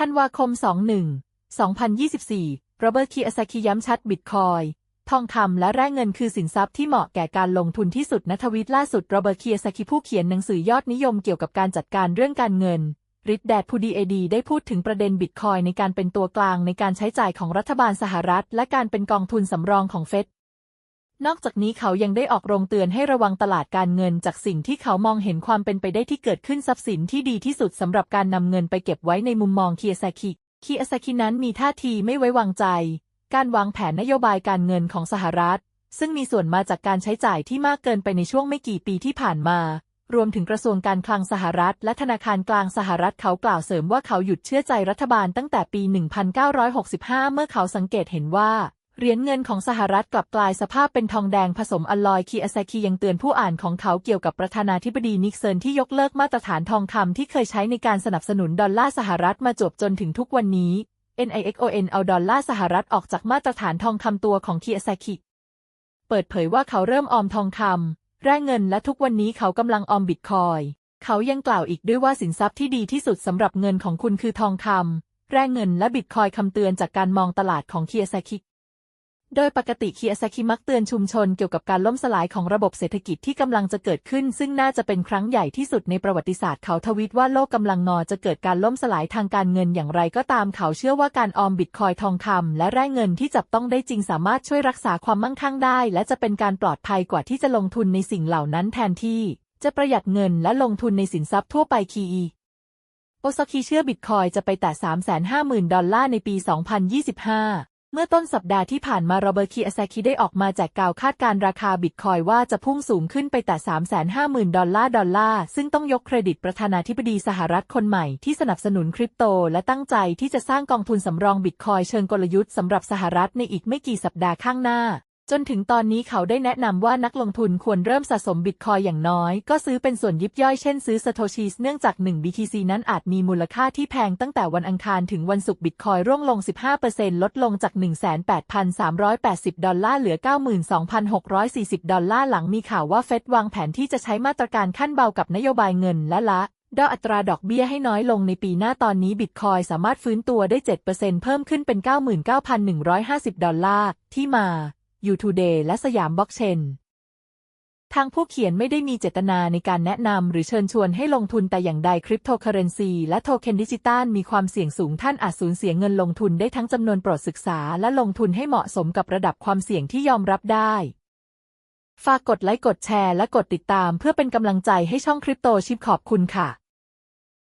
ธันวาคม 21 2024โรเบิร์ตคีอาซากิย้ำชัดบิตคอย ทองคำและแร่เงินคือสินทรัพย์ที่เหมาะแก่การลงทุนที่สุดณทวิตล่าสุดโรเบิร์ตคีอาซากิผู้เขียนหนังสือยอดนิยมเกี่ยวกับการจัดการเรื่องการเงินริดแดดพูดีเอดีได้พูดถึงประเด็นบิตคอยในการเป็นตัวกลางในการใช้จ่ายของรัฐบาลสหรัฐ และการเป็นกองทุนสำรองของเฟด นอกจากนี้เขายังได้ออกโรงเตือนให้ระวังตลาดการเงินจากสิ่งที่เขามองเห็นความเป็นไปได้ที่เกิดขึ้นทรัพย์สินที่ดีที่สุดสำหรับการนำเงินไปเก็บไว้ในมุมมองเคีอาซากิคีอาซากินั้นมีท่าทีไม่ไว้วางใจ การวางแผนนโยบายการเงินของสหรัฐ ซึ่งมีส่วนมาจากการใช้จ่ายที่มากเกินไปในช่วงไม่กี่ปีที่ผ่านมารวมถึงกระทรวงการคลังสหรัฐ และธนาคารกลางสหรัฐเขากล่าวเสริมว่าเขาหยุดเชื่อใจรัฐบาลตั้งแต่ปี 1965 เมื่อเขาสังเกตเห็นว่า เหรียญเงินของสหรัฐกลับกลายสภาพเป็นทองแดงผสมอลลอยคีอาซากิยังเตือนผู้อ่านของเขาเกี่ยวกับประธานาธิบดีนิกเซนที่ยกเลิกมาตรฐานทองคำที่เคยใช้ในการสนับสนุนดอลลาร์สหรัฐมาจบจนถึงทุกวันนี้ NIXON เอาดอลลาร์สหรัฐออกจากมาตรฐานทองคำตัวของคีอาซากิเปิดเผยว่าเขาเริ่มออมทองคำแร่เงินและทุกวันนี้เขากำลังออมบิตคอยเขายังกล่าวอีกด้วยว่าสินทรัพย์ที่ดีที่สุดสำหรับเงินของคุณคือทองคำแร่เงินและบิตคอยคำเตือนจากการมองตลาดของคีอาซากิ โดยปกติเคีอาซากิมักเตือนชุมชนเกี่ยวกับการล่มสลายของระบบเศรษฐกิจที่กำลังจะเกิดขึ้น ซึ่งน่าจะเป็นครั้งใหญ่ที่สุดในประวัติศาสตร์เขาทวิตว่าโลกกำลังงอจะเกิดการล่มสลายทางการเงินอย่างไรก็ตามเขาเชื่อว่าการออมบิตคอยทองคำและแร่เงินที่จับต้องได้จริงสามารถช่วยรักษาความมั่งคั่งได้ และจะเป็นการปลอดภัยกว่าที่จะลงทุนในสิ่งเหล่านั้นแทนที่ จะประหยัดเงินและลงทุนในสินทรัพย์ทั่วไปคีโอซากิเชื่อบิตคอยจะไปแต่ 350,000 ดอลลาร์ในปี 2025 เมื่อต้นสัปดาห์ที่ผ่านมาโรเบิร์ตคีอาซากิได้ออกมาแจกกล่าวคาดการราคาบิตคอยว่าจะพุ่งสูงขึ้นไปแต่ 350,000 ดอลลาร์ดอลลาร์ ซึ่งต้องยกเครดิตประธานาธิบดีสหรัฐคนใหม่ที่สนับสนุนคริปโต และตั้งใจที่จะสร้างกองทุนสำรองบิตคอยเชิงกลยุทธ์สำหรับสหรัฐในอีกไม่กี่สัปดาห์ข้างหน้า จนถึงตอนนี้เขาได้แนะนำว่านักลงทุนควรเริ่มสะสมบิตคอยอย่างน้อย ก็ซื้อเป็นส่วนยิบย่อยเช่นซื้อสโตชีสเนื่องจาก 1 BTC นั้นอาจมีมูลค่าที่แพงตั้งแต่วันอังคารถึงวันศุกร์บิตคอยร่วงลง 15%ลดลงจาก 18,380 ดอลลาร์เหลือ 92,640 ดอลลาร์หลังมีข่าวว่าเฟดวางแผนที่จะใช้มาตรการขั้นเบากับนโยบายเงินและละดอกอัตราดอกเบี้ยให้น้อยลงในปีหน้าตอนนี้บิตคอยสามารถฟื้นตัวได้ 7%เพิ่มขึ้นเป็น 99,150 ดอลลาร์ที่มา ยูทูเดย์และสยามบล็อกเชนทางผู้เขียนไม่ได้มีเจตนาในการแนะนำหรือเชิญชวนให้ลงทุนแต่อย่างใดคริปโตเคอเรนซีและโทเค็นดิจิตอลมีความเสี่ยงสูงท่านอาจสูญเสียเงินลงทุนได้ทั้งจำนวนโปรดศึกษาและลงทุนให้เหมาะสมกับระดับความเสี่ยงที่ยอมรับได้ ฝากกดไลค์กดแชร์และกดติดตามเพื่อเป็นกำลังใจให้ช่องคริปโตชิปขอบคุณค่ะ